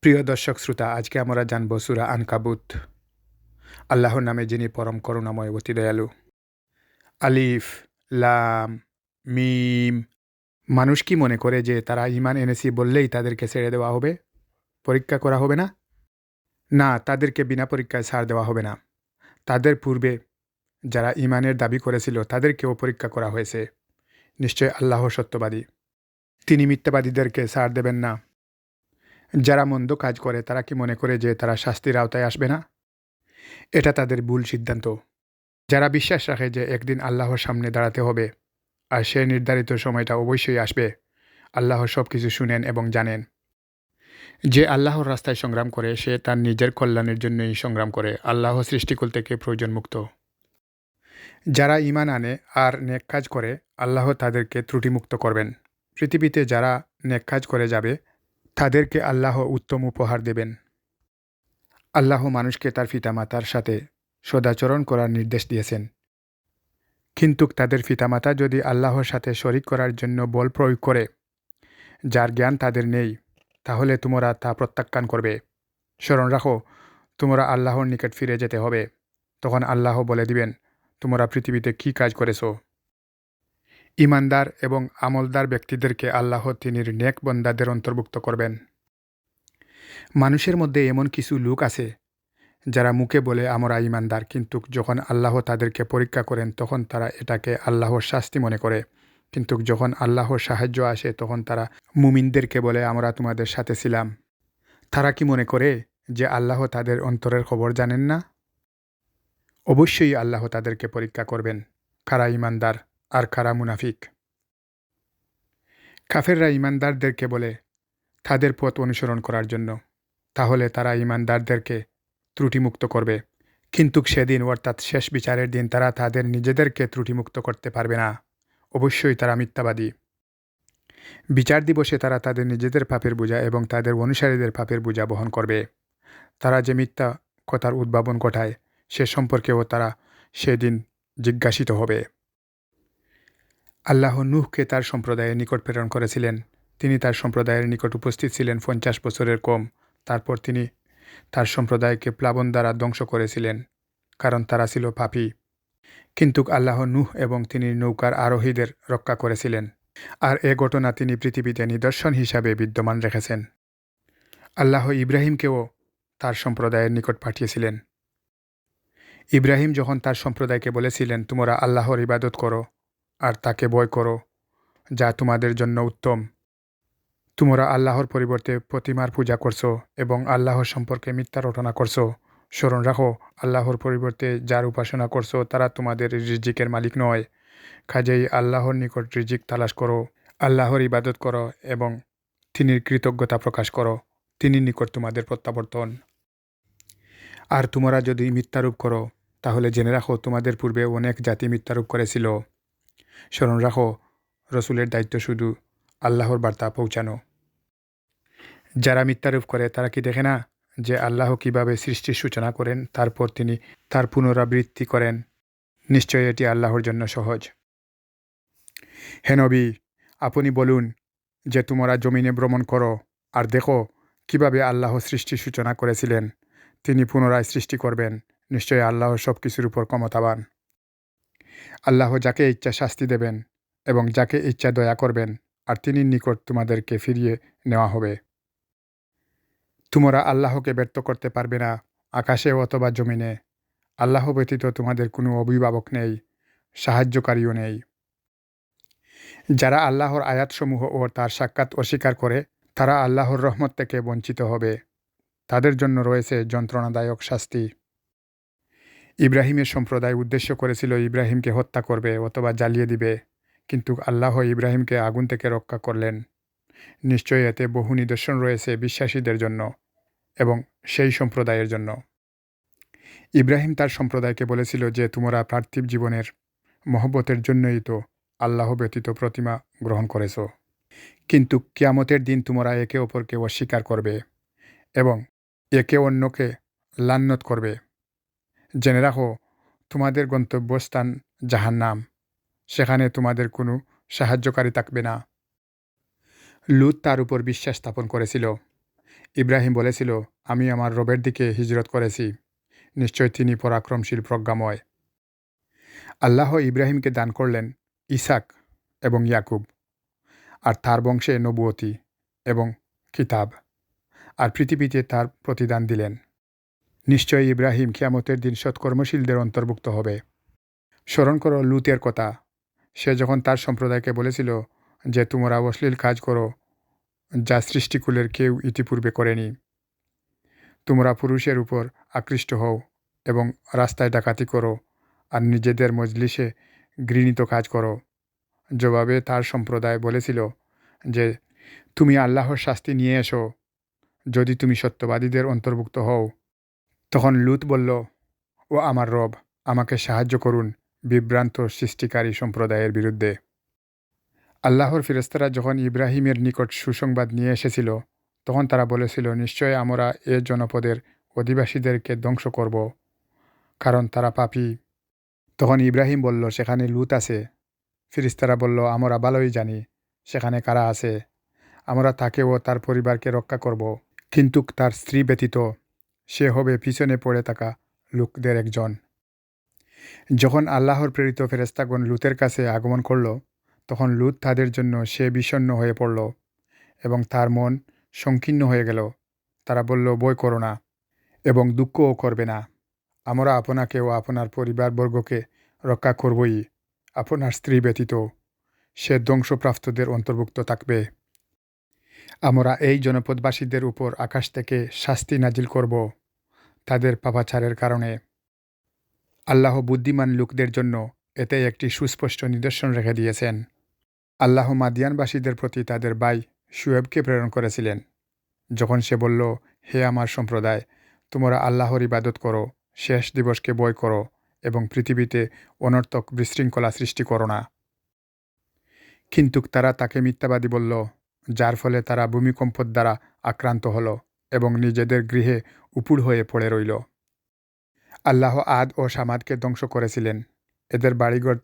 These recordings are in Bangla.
প্রিয় দর্শক শ্রোতা, আজকে আমরা জানব সুরা আনকাবুত। আল্লাহর নামে যিনি পরম করুণাময়, অতি দয়ালু। আলিফ, লাম, মিম। মানুষ কি মনে করে যে তারা ইমান এনেছি বললেই তাদেরকে ছেড়ে দেওয়া হবে? পরীক্ষা করা হবে না? না, তাদেরকে বিনা পরীক্ষায় ছাড় দেওয়া হবে না। তাদের পূর্বে যারা ইমানের দাবি করেছিল তাদেরকেও পরীক্ষা করা হয়েছে। নিশ্চয় আল্লাহ সত্যবাদী। তিনি মিথ্যাবাদীদেরকে ছাড় দেবেন না। যারা মন্দ কাজ করে, তারা কি মনে করে যে তারা শাস্তির আওতায় আসবে না? এটা তাদের ভুল সিদ্ধান্ত। যারা বিশ্বাস রাখে যে একদিন আল্লাহর সামনে দাঁড়াতে হবে, আর সে নির্ধারিত সময়টা অবশ্যই আসবে, আল্লাহ সব কিছু শুনেন এবং জানেন। যে আল্লাহর রাস্তায় সংগ্রাম করে, সে তার নিজের কল্যাণের জন্যই সংগ্রাম করে, আল্লাহ সৃষ্টিকুল থেকে প্রয়োজন মুক্ত যারা ইমান আনে আর নেক কাজ করে, আল্লাহ তাদেরকে ত্রুটিমুক্ত করবেন। পৃথিবীতে যারা নেক কাজ করে যাবে তাদেরকে আল্লাহ উত্তম উপহার দেবেন। আল্লাহ মানুষকে তার পিতামাতার সাথে সদাচরণ করার নির্দেশ দিয়েছেন। কিন্তু তাদের পিতামাতা যদি আল্লাহর সাথে শরিক করার জন্য বল প্রয়োগ করে, যার জ্ঞান তাদের নেই, তাহলে তোমরা তা প্রত্যাখ্যান করবে। স্মরণ রাখো, তোমরা আল্লাহর নিকট ফিরে যেতে হবে। তখন আল্লাহ বলে দিবেন, তোমরা পৃথিবীতে কি কাজ করেছ? ইমানদার এবং আমলদার ব্যক্তিদেরকে আল্লাহ তিনির নেক বন্দাদের অন্তর্ভুক্ত করবেন। মানুষের মধ্যে এমন কিছু লোক আছে, যারা মুখে বলে আমরা ইমানদার, কিন্তু যখন আল্লাহ তাদেরকে পরীক্ষা করেন, তখন তারা এটাকে আল্লাহর শাস্তি মনে করে। কিন্তু যখন আল্লাহর সাহায্য আসে, তখন তারা মুমিনদেরকে বলে, আমরা তোমাদের সাথে ছিলাম। তারা কি মনে করে যে আল্লাহ তাদের অন্তরের খবর জানেন না? অবশ্যই আল্লাহ তাদেরকে পরীক্ষা করবেন, কারা ইমানদার। আর কারা মুনাফিক। কাফেররা ইমানদারদেরকে বলে, তাদের পথ অনুসরণ করার জন্য। তাহলে তারা ইমানদারদেরকে ত্রুটিমুক্ত করবে। কিন্তু সেদিন, অর্থাৎ শেষ বিচারের দিন, তারা তাদের নিজেদেরকে ত্রুটিমুক্ত করতে পারবে না। অবশ্যই তারা মিথ্যাবাদী। বিচার দিবসে তারা তাদের নিজেদের পাপের বোঝা এবং তাদের অনুসারীদের পাপের বোঝা বহন করবে। তারা যে মিথ্যা কথার উদ্ভাবন ঘটায়, সে সম্পর্কেও তারা সেদিন জিজ্ঞাসিত হবে। আল্লাহ নুহকে তার সম্প্রদায়ের নিকট প্রেরণ করেছিলেন। তিনি তার সম্প্রদায়ের নিকট উপস্থিত ছিলেন পঞ্চাশ বছরের কম। তারপর তিনি তার সম্প্রদায়কে প্লাবন দ্বারা ধ্বংস করেছিলেন, কারণ তারা ছিল পাপি। কিন্তু আল্লাহ নুহ এবং তিনি নৌকার আরোহীদের রক্ষা করেছিলেন। আর এ ঘটনা তিনি পৃথিবীতে নিদর্শন হিসাবে বিদ্যমান রেখেছেন। আল্লাহ ইব্রাহিমকেও তার সম্প্রদায়ের নিকট পাঠিয়েছিলেন। ইব্রাহিম যখন তার সম্প্রদায়কে বলেছিলেন, তোমরা আল্লাহর ইবাদত করো আর তাকে ভয় করো, যা তোমাদের জন্য উত্তম। তোমরা আল্লাহর পরিবর্তে প্রতিমার পূজা করছ এবং আল্লাহর সম্পর্কে মিথ্যা রটনা করছ। স্মরণ রাখো, আল্লাহর পরিবর্তে যার উপাসনা করছ তারা তোমাদের রিজিকের মালিক নয়। কাজেই আল্লাহর নিকট রিজিক তালাশ করো, আল্লাহর ইবাদত করো এবং তিনি কৃতজ্ঞতা প্রকাশ করো, তিনি নিকট তোমাদের প্রত্যাবর্তন। আর তোমরা যদি মিথ্যারূপ করো, তাহলে জেনে রাখো তোমাদের পূর্বে অনেক জাতি মিথ্যারূপ করেছিল। স্মরণ রাখো, রসুলের দায়িত্ব শুধু আল্লাহর বার্তা পৌঁছানো। যারা মিথ্যারূপ করে, তারা কি দেখে না যে আল্লাহ কীভাবে সৃষ্টির সূচনা করেন, তারপর তিনি তার পুনরাবৃত্তি করেন? নিশ্চয়ই এটি আল্লাহর জন্য সহজ। হেনবি আপনি বলুন যে তোমরা জমিনে ভ্রমণ করো আর দেখো কীভাবে আল্লাহ সৃষ্টির সূচনা করেছিলেন। তিনি পুনরায় সৃষ্টি করবেন। নিশ্চয়ই আল্লাহ সব কিছুর উপর ক্ষমতাবান। আল্লাহ যাকে ইচ্ছা শাস্তি দেবেন এবং যাকে ইচ্ছা দয়া করবেন, আর তিনি নিকট তোমাদেরকে ফিরিয়ে নেওয়া হবে। তোমরা আল্লাহকে ব্যর্থ করতে পারবে না আকাশে অথবা জমিনে। আল্লাহ ব্যতীত তোমাদের কোনো অভিভাবক নেই, সাহায্যকারীও নেই। যারা আল্লাহর আয়াতসমূহ ও তার সাক্ষাৎ অস্বীকার করে, তারা আল্লাহর রহমত থেকে বঞ্চিত হবে। তাদের জন্য রয়েছে যন্ত্রণাদায়ক শাস্তি। ইব্রাহিমের সম্প্রদায় উদ্দেশ্য করেছিল ইব্রাহিমকে হত্যা করবে অথবা জ্বালিয়ে দিবে। কিন্তু আল্লাহ ইব্রাহিমকে আগুন থেকে রক্ষা করলেন। নিশ্চয়ই এতে বহু নিদর্শন রয়েছে বিশ্বাসীদের জন্য এবং সেই সম্প্রদায়ের জন্য। ইব্রাহিম তার সম্প্রদায়কে বলেছিল যে, তোমরা পার্থিব জীবনের মহব্বতের জন্যই তো আল্লাহ ব্যতীত প্রতিমা গ্রহণ করেছ। কিন্তু কিয়ামতের দিন তোমরা একে অপরকে অস্বীকার করবে এবং একে অন্যকে লান্নত করবে। জেনে রাখো, তোমাদের গন্তব্যস্থান যাহার নাম সেখানে তোমাদের কোনো সাহায্যকারী থাকবে না। লুত তার উপর বিশ্বাস স্থাপন করেছিল। ইব্রাহিম বলেছিল, আমি আমার রবের দিকে হিজরত করেছি। নিশ্চয় তিনি পরাক্রমশীল প্রজ্ঞাময়। আল্লাহ ইব্রাহিমকে দান করলেন ইসাক এবং ইয়াকুব, আর তার বংশে নবুয়তি এবং কিতাব আর পৃথিবীতে তার প্রতিদান দিলেন। নিশ্চয়ই ইব্রাহিম কিয়ামতের দিন সৎকর্মশীলদের অন্তর্ভুক্ত হবে। স্মরণ করো লুতের কথা। সে যখন তার সম্প্রদায়কে বলেছিল যে, তোমরা অশ্লীল কাজ করো, যা সৃষ্টিকুলের কেউ ইতিপূর্বে করেনি। তোমরা পুরুষের উপর আকৃষ্ট হও এবং রাস্তায় ডাকাতি করো আর নিজেদের মজলিসে ঘৃণিত কাজ করো। জবাবে তার সম্প্রদায় বলেছিল যে, তুমি আল্লাহর শাস্তি নিয়ে এসো। যদি তুমি সত্যবাদীদের অন্তর্ভুক্ত হও তখন লুত বলল, ও আমার রব, আমাকে সাহায্য করুন বিভ্রান্ত সৃষ্টিকারী সম্প্রদায়ের বিরুদ্ধে। আল্লাহর ফিরস্তারা যখন ইব্রাহিমের নিকট সুসংবাদ নিয়ে এসেছিল, তখন তারা বলেছিল, নিশ্চয় আমরা এ জনপদের অধিবাসীদেরকে ধ্বংস করব, কারণ তারা পাপি। তখন ইব্রাহিম বলল, সেখানে লুত আছে। ফিরিস্তারা বলল, আমরা ভালোই জানি, সেখানে কারা আছে। আমরা তাকে ও তার পরিবারকে রক্ষা করব, কিন্তু তার স্ত্রী ব্যতীত সে হবে পিছনে পড়ে থাকা লোকদের একজন। যখন আল্লাহর প্রেরিত ফেরেস্তাগণ লুতের কাছে আগমন করল, তখন লুত তাদের জন্য সে বিষণ্ন হয়ে পড়ল এবং তার মন সংকীর্ণ হয়ে গেল। তারা বলল বই করো না এবং দুঃখও করবে না। আমরা আপনাকে ও আপনার পরিবারবর্গকে রক্ষা করবই। আপনার স্ত্রী ব্যতীত সে ধ্বংসপ্রাপ্তদের অন্তর্ভুক্ত থাকবে। আমরা এই জনপদবাসীদের উপর আকাশ থেকে শাস্তি নাজিল করব। তাদের পাপাচারের কারণে। আল্লাহ বুদ্ধিমান লোকদের জন্য এতে একটি সুস্পষ্ট নিদর্শন রেখে দিয়েছেন। আল্লাহ মাদিয়ানবাসীদের প্রতি তাদের ভাই সুয়েবকে প্রেরণ করেছিলেন। যখন সে বলল, হে আমার সম্প্রদায়, তোমরা আল্লাহর ইবাদত করো, শেষ দিবসকে বয় করো এবং পৃথিবীতে অনর্থক বিশৃঙ্খলা সৃষ্টি করো না। কিন্তু তারা তাকে মিথ্যাবাদী বলল, যার ফলে তারা ভূমিকম্পর দ্বারা আক্রান্ত হলো। এবং নিজেদের গৃহে উপুড় হয়ে পড়ে রইল। আল্লাহ আদ ও সামাদকে ধ্বংস করেছিলেন। এদের বাড়িঘর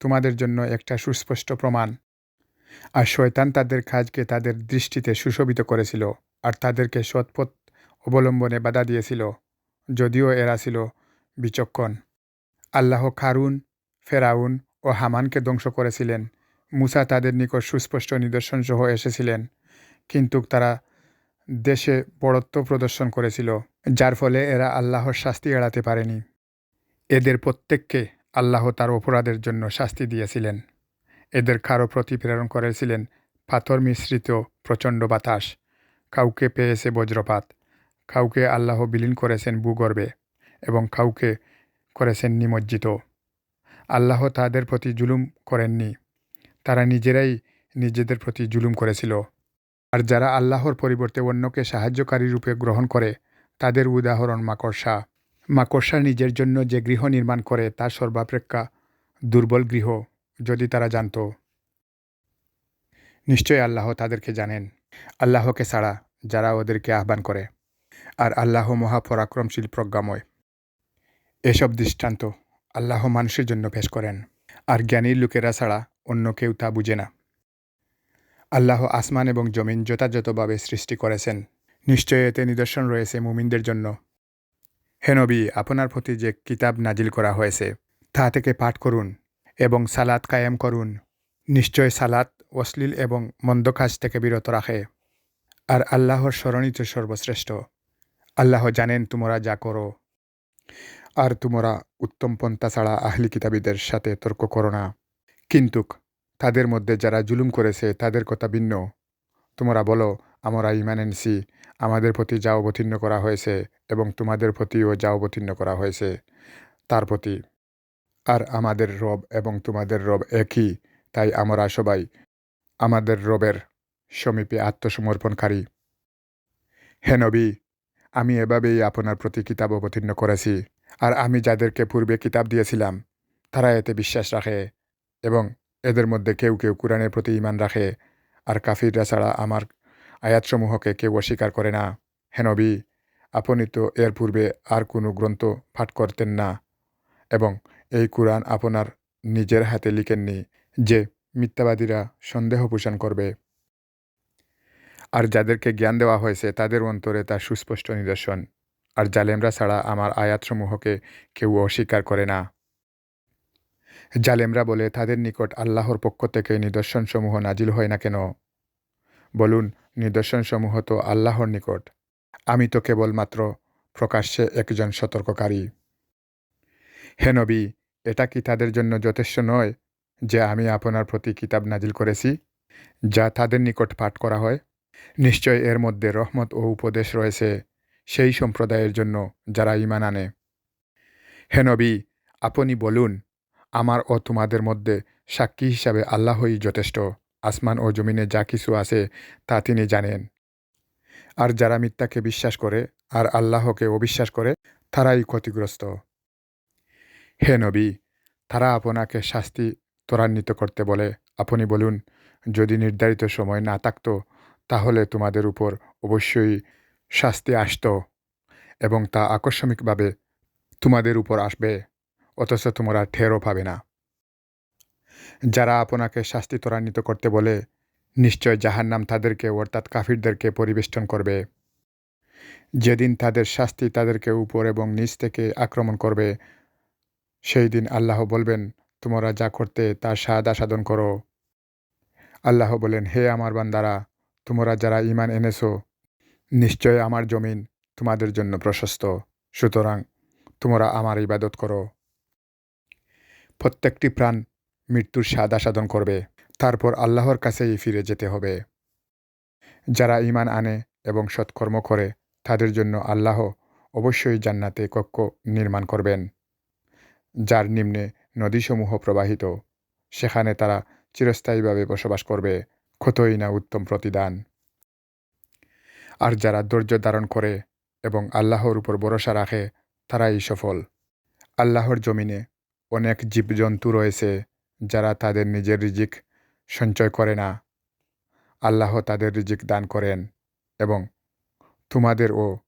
তোমাদের জন্য একটা সুস্পষ্ট প্রমাণ। আর শয়তান তাদের কাজকে তাদের দৃষ্টিতে সুশোভিত করেছিল আর তাদেরকে সৎপথ অবলম্বনে বাধা দিয়েছিল, যদিও এরা ছিল বিচক্ষণ। আল্লাহ খারুন, ফেরাউন ও হামানকে ধ্বংস করেছিলেন। মুসা তাদের নিকট সুস্পষ্ট নিদর্শন সহ এসেছিলেন, কিন্তু তারা দেশে বড়ত্ব প্রদর্শন করেছিল, যার ফলে এরা আল্লাহর শাস্তি এড়াতে পারেনি। এদের প্রত্যেককে আল্লাহ তার অপরাধের জন্য শাস্তি দিয়েছিলেন। এদের কারও প্রতি প্রেরণ করেছিলেন পাথর মিশ্রিত প্রচণ্ড বাতাস। কাউকে পেয়েছে বজ্রপাত। কাউকে আল্লাহ বিলীন করেছেন ভূগর্ভে এবং কাউকে করেছেন নিমজ্জিত। আল্লাহ তাদের প্রতি জুলুম করেননি। তারা নিজেরাই নিজেদের প্রতি জুলুম করেছিল। আর যারা আল্লাহর পরিবর্তে অন্যকে সাহায্যকারী রূপে গ্রহণ করে, তাদের উদাহরণ মাকড়সা। মাকড়সা নিজের জন্য যে গৃহ নির্মাণ করে, তা সর্বাপেক্ষা দুর্বল গৃহ, যদি তারা জানত। নিশ্চয় আল্লাহ তাদেরকে জানেন। আল্লাহকে ছাড়া যারা ওদেরকে আহ্বান করে। আর আল্লাহ মহাপরাক্রমশীল প্রজ্ঞাময়। এসব দৃষ্টান্ত আল্লাহ মানুষের জন্য পেশ করেন। আর জ্ঞানীর লোকেরা ছাড়া অন্য কেউ তা বুঝে না। আল্লাহ আসমান এবং জমিন যথাযথভাবে সৃষ্টি করেছেন। নিশ্চয় এতে নিদর্শন রয়েছে মুমিনদের জন্য। হেনবি আপনার প্রতি যে কিতাব নাজিল করা হয়েছে, তা থেকে পাঠ করুন এবং সালাত কায়েম করুন। নিশ্চয় সালাত অশ্লীল এবং মন্দ কাজ থেকে বিরত রাখে। আর আল্লাহর স্মরণিত সর্বশ্রেষ্ঠ। আল্লাহ জানেন তোমরা যা করো। আর তোমরা উত্তম পন্থা ছাড়া আহলি কিতাবীদের সাথে তর্ক করো না। কিন্তু তাদের মধ্যে যারা জুলুম করেছে, তাদের কথা ভিন্ন। তোমরা বলো, আমরা ইমান এনেছি, আমাদের প্রতি যা অবতীর্ণ করা হয়েছে এবং তোমাদের প্রতিও যা অবতীর্ণ করা হয়েছে, তার প্রতি। আর আমাদের রব এবং তোমাদের রব একই, তাই আমরা সবাই আমাদের রবের সমীপে আত্মসমর্পণকারী। হে নবী, আমি এভাবেই আপনার প্রতি কিতাব অবতীর্ণ করেছি, আর আমি যাদেরকে পূর্বে কিতাব দিয়েছিলাম, তারা এতে বিশ্বাস রাখে এবং এদের মধ্যে কেউ কেউ কোরআনের প্রতি ইমান রাখে, আর কাফিররা ছাড়া আমার আয়াতসমূহকে কেউ অস্বীকার করে না। হেনবি আপনি তো এর পূর্বে আর কোনো গ্রন্থ পাঠ করতেন না, এবং এই কোরআন আপনার নিজের হাতে লিখেননি যে মিথ্যাবাদীরা সন্দেহ পোষণ করবে। আর যাদেরকে জ্ঞান দেওয়া হয়েছে তাদের অন্তরে তা সুস্পষ্ট নিদর্শন, আর জালেমরা ছাড়া আমার আয়াতসমূহকে কেউ অস্বীকার করে না। জালেমরা বলে, তাদের নিকট আল্লাহর পক্ষ থেকে নিদর্শনসমূহ নাজিল হয় না কেন? বলুন, নিদর্শনসমূহ তো আল্লাহর নিকট। আমি তো কেবলমাত্র প্রকাশ্যে একজন সতর্ককারী। হে নবী, এটা কি তাদের জন্য যথেষ্ট নয় যে আমি আপনার প্রতি কিতাব নাজিল করেছি, যা তাদের নিকট পাঠ করা হয়? নিশ্চয় এর মধ্যে রহমত ও উপদেশ রয়েছে সেই সম্প্রদায়ের জন্য যারা ইমান আনে। হেনবি আপনি বলুন আমার ও তোমাদের মধ্যে সাক্ষী হিসাবে আল্লাহই যথেষ্ট। আসমান ও জমিনে যা কিছু আছে, তা তিনি জানেন। আর যারা মিথ্যাকে বিশ্বাস করে আর আল্লাহকে অবিশ্বাস করে, তারাই ক্ষতিগ্রস্ত। হে নবী, তারা আপনাকে শাস্তি ত্বরান্বিত করতে বলে। আপনি বলুন, যদি নির্ধারিত সময় না থাকত, তাহলে তোমাদের উপর অবশ্যই শাস্তি আসত এবং তা আকস্মিকভাবে তোমাদের উপর আসবে। অথচ তোমরা ঠেরও পাবে না। যারা আপনাকে শাস্তি ত্বরান্বিত করতে বলে, নিশ্চয় জাহান্নাম তাদেরকে অর্থাৎ কাফিরদেরকে পরিবেষ্টন করবে। যেদিন তাদের শাস্তি তাদেরকে উপর এবং নিচ থেকে আক্রমণ করবে, সেই দিন আল্লাহ বলবেন, তোমরা যা করতে তার সাদা সাধন করো। আল্লাহ বলেন, হে আমার বান্দারা, তোমরা যারা ইমান এনেছো, নিশ্চয় আমার জমিন তোমাদের জন্য প্রশস্ত। সুতরাং তোমরা আমার ইবাদত করো। প্রত্যেকটি প্রাণ মৃত্যুর স্বাদ আসাদন করবে। তারপর আল্লাহর কাছেই ফিরে যেতে হবে। যারা ইমান আনে এবং সৎকর্ম করে, তাদের জন্য আল্লাহ অবশ্যই জান্নাতে কক্ষ নির্মাণ করবেন। যার নিম্নে নদীসমূহ প্রবাহিত, সেখানে তারা চিরস্থায়ীভাবে বসবাস করবে, ক্ষতই না উত্তম প্রতিদান। আর যারা ধৈর্য ধারণ করে এবং আল্লাহর উপর ভরসা রাখে, তারাই সফল। আল্লাহর জমিনে অনেক জীবজন্তু রয়েছে যারা তাদের নিজের রিজিক সঞ্চয় করে না। আল্লাহ তাদের রিজিক দান করেন এবং তোমাদেরও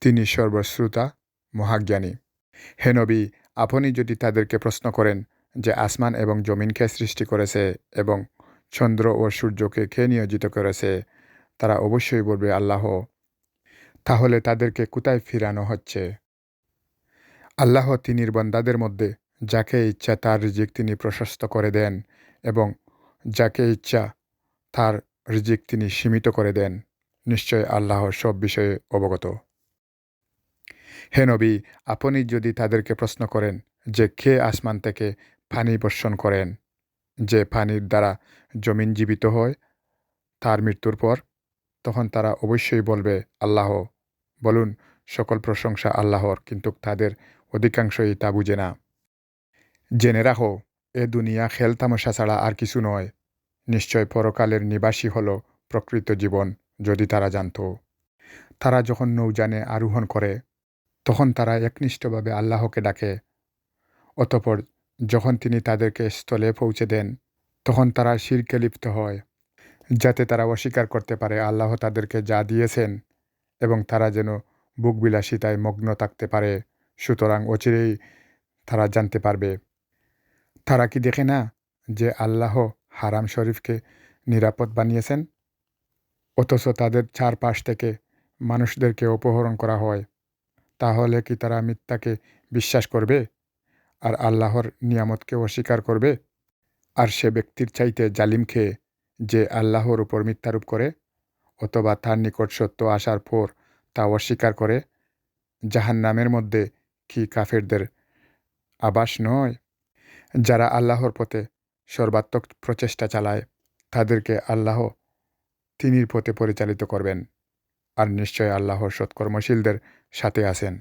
তিনি সর্বশ্রুতা মহাজ্ঞানী। হে নবী, আপনি যদি তাদেরকে প্রশ্ন করেন যে আসমান এবং জমিনকে সৃষ্টি করেছে এবং চন্দ্র ও সূর্যকে কে নিয়োজিত করেছে, তারা অবশ্যই বলবে আল্লাহ। তাহলে তাদেরকে কোথায় ফিরানো হচ্ছে? আল্লাহ তিনির বন্দাদের মধ্যে যাকে ইচ্ছা তার রিজিক তিনি প্রশস্ত করে দেন এবং যাকে ইচ্ছা তার রিজিক তিনি সীমিত করে দেন। নিশ্চয় আল্লাহ সব বিষয়ে অবগত। হে নবী, আপনি যদি তাদেরকে প্রশ্ন করেন যে কে আসমান থেকে পানি বর্ষণ করেন, যে পানির দ্বারা জমিন জীবিত হয় তার মৃত্যুর পর, তখন তারা অবশ্যই বলবে, আল্লাহ, বলুন, সকল প্রশংসা আল্লাহর, কিন্তু তাদের অধিকাংশই তা বুঝে না। জেনে রাখো, এ দুনিয়া খেল তামশা ছাড়া আর কিছু নয়। নিশ্চয় পরকালের নিবাসী হল প্রকৃত জীবন, যদি তারা জানত। তারা যখন নৌজানে আরোহণ করে, তখন তারা একনিষ্ঠভাবে আল্লাহকে ডাকে। অতপর যখন তিনি তাদেরকে স্থলে পৌঁছে দেন, তখন তারা শিরকে লিপ্ত হয়, যাতে তারা অস্বীকার করতে পারে আল্লাহ তাদেরকে যা দিয়েছেন, এবং তারা যেন বুকবিলাসিতায় মগ্ন থাকতে পারে। সুতরাং অচিরেই তারা জানতে পারবে। তারা কি দেখে না যে আল্লাহ হারাম শরীফকে নিরাপদ বানিয়েছেন? অথচ তাদের চারপাশ থেকে মানুষদেরকে অপহরণ করা হয়। তাহলে কি তারা মিথ্যাকে বিশ্বাস করবে? আর আল্লাহর নিয়ামতকে অস্বীকার করবে? আর সে ব্যক্তির চাইতে জালিম খেয়ে যে আল্লাহর উপর মিথ্যারোপ করে? অথবা তার নিকট সত্য আসার পর তা অস্বীকার করে? জাহান নামের মধ্যে কি কাফেরদের আবাস নয়? যারা আল্লাহর পথে সর্বাত্মক প্রচেষ্টা চালায়, তাদেরকে আল্লাহ তিনির পথে পরিচালিত করবেন। আর নিশ্চয় আল্লাহর সৎকর্মশীলদের সাথে আছেন।